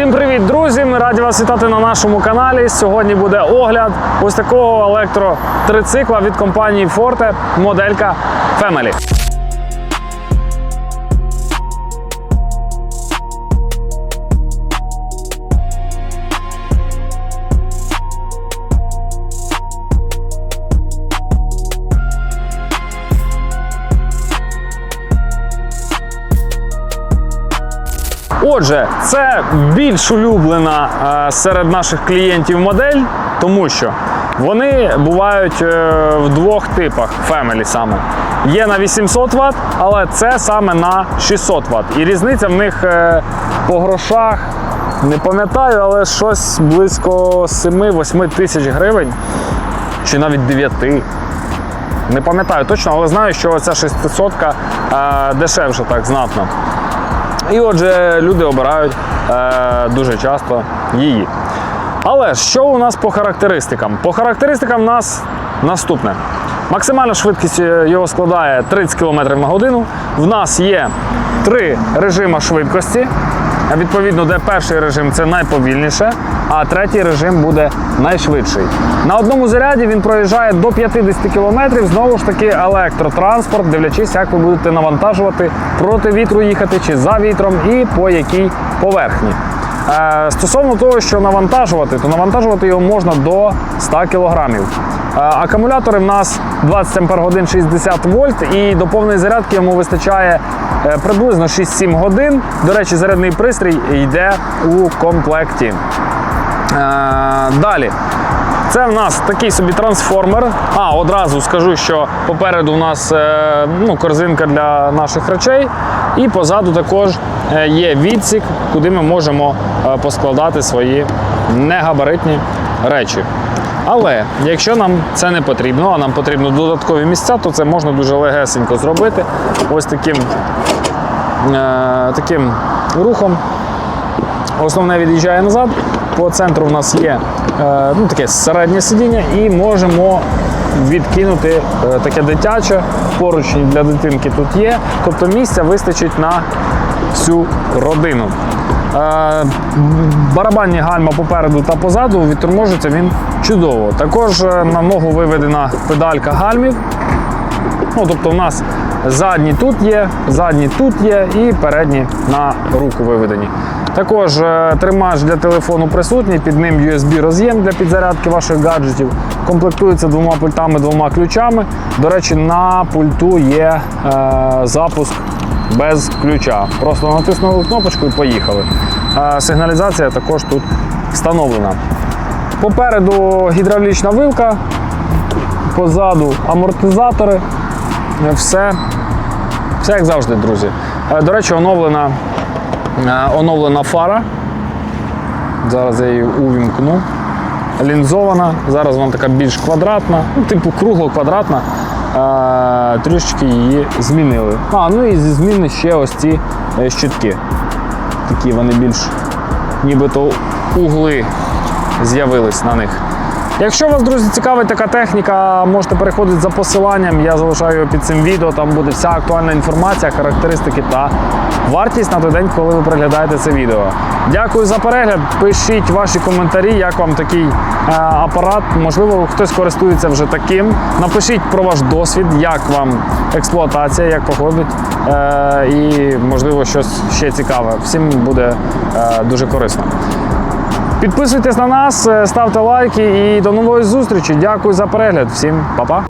Всім привіт, друзі! Ми раді вас вітати на нашому каналі. Сьогодні буде огляд ось такого електротрицикла від компанії Forte, моделька Family. Отже, це більш улюблена е, серед наших клієнтів модель, тому що вони бувають е, в двох типах Family саме. Є на 800 Вт, але це саме на 600 Вт. І різниця в них е, по грошах. Не пам'ятаю, але щось близько 7-8 тисяч гривень, чи навіть 9. Не пам'ятаю точно, але знаю, що ця 600 е, дешевше так знатно. І отже, люди обирають е, дуже часто її. Але що у нас по характеристикам? По характеристикам у нас наступне. Максимальна швидкість е, його складає 30 км на годину. В нас є три режими швидкості. Відповідно, де перший режим це найповільніше, а третій режим буде найшвидший. На одному заряді він проїжджає до 50 км, знову ж таки електротранспорт, дивлячись, як ви будете навантажувати проти вітру їхати чи за вітром і по якій поверхні. Е, Стосовно того, що навантажувати, то навантажувати його можна до 100 кг. Акумулятори в нас 20 Ах 60 вольт, і до повної зарядки йому вистачає е, приблизно 6-7 годин. До речі, зарядний пристрій йде у комплекті. Е, Далі. Це в нас такий собі трансформер. А, одразу скажу, що попереду у нас е, ну, корзинка для наших речей, і позаду також е, є відсік, куди ми можемо е, поскладати свої негабаритні речі. Але якщо нам це не потрібно, а нам потрібно додаткові місця, то це можна дуже легесенько зробити. Ось таким, е, таким рухом. Основне від'їжджає назад. По центру в нас є е, ну, таке середнє сидіння, і можемо відкинути е, таке дитяче. Поручні для дитинки тут є. Тобто місця вистачить на всю родину. Е, барабанні гальма попереду та позаду відторможується він чудово. Також е, на ногу виведена педалька гальмів. Ну, тобто, у нас задні тут є, задні тут є і передні на руку виведені. Також е, тримач для телефону присутній, під ним USB роз'єм для підзарядки ваших гаджетів. Комплектується двома пультами, двома ключами. До речі, на пульту є е, запуск без ключа. Просто натиснули кнопочку і поїхали. Сигналізація також тут встановлена. Попереду гідравлічна вилка, позаду амортизатори. Все, все як завжди, друзі. Е, До речі, оновлена, е, оновлена фара. Зараз я її увімкну. Лінзована. Зараз вона така більш квадратна, ну, типу кругло-квадратна. Трішечки її змінили. А, ну і зі зміни ще ось ці е, щитки. Такі вони більш нібито угли з'явились на них. Якщо вас, друзі, цікавить така техніка, можете переходити за посиланням. Я залишаю його під цим відео. Там буде вся актуальна інформація, характеристики та вартість на той день, коли ви переглядаєте це відео. Дякую за перегляд. Пишіть ваші коментарі, як вам такий е, апарат. Можливо, хтось користується вже таким. Напишіть про ваш досвід, як вам експлуатація, як проходить, е, і можливо щось ще цікаве. Всім буде е, дуже корисно. Підписуйтесь на нас, е, ставте лайки і до нової зустрічі. Дякую за перегляд. Всім па-па.